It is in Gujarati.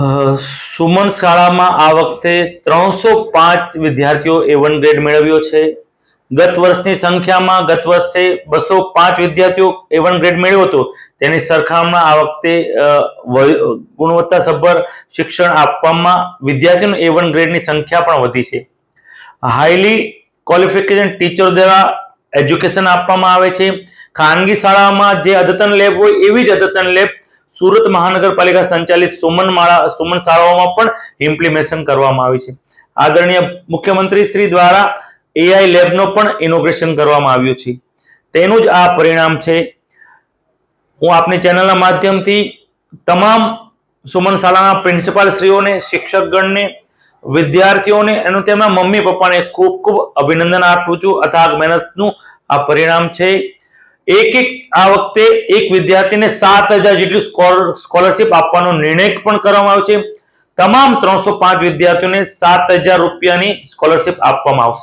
સુમન શાળામાં આ વખતે ત્રણસો પાંચ વિદ્યાર્થીઓ એ વન ગ્રેડ મેળવ્યો છે. ગત વર્ષની સંખ્યામાં ગત વર્ષે બસો પાંચ વિદ્યાર્થીઓ એ વન ગ્રેડ મેળવ્યો હતો. તેની સરખામણીમાં આ વખતે ગુણવત્તાસભર શિક્ષણ આપવામાં વિદ્યાર્થીઓને એ વન ગ્રેડની સંખ્યા પણ વધી છે. હાઈલી ક્વોલિફિકેશન ટીચર દ્વારા એજ્યુકેશન આપવામાં આવે છે. ખાનગી શાળામાં જે અદ્યતન લેબ હોય એવી જ અદ્યતન લેબ સુરત મહાનગરપાલિકા સંચાલિત સુમન માળા સુમન શાળાઓમાં પણ ઇમ્પ્લિમેશન કરવામાં આવી છે. આદરણીય મુખ્યમંત્રી શ્રી દ્વારા એઆઈ લેબનો પણ ઇનોગ્રેશન કરવામાં આવ્યું છે. તેનું જ આ પરિણામ છે. હું આપની ચેનલના માધ્યમથી તમામ સુમન શાળાના પ્રિન્સિપાલ શ્રીઓને શિક્ષકગણને, વિદ્યાર્થીઓને અને તેમના મમ્મી પપ્પાને ખૂબ ખૂબ અભિનંદન આપું છું. અથાગ મહેનતનું આ પરિણામ છે. એક એક આ વખતે એક વિદ્યાર્થીને સાત હજાર જેટલી સ્કોલરશિપ આપવાનો નિર્ણય પણ કરવામાં આવ્યો છે. તમામ ત્રણસો પાંચ વિદ્યાર્થીઓને સાત હજાર રૂપિયાની સ્કોલરશિપ આપવામાં આવશે.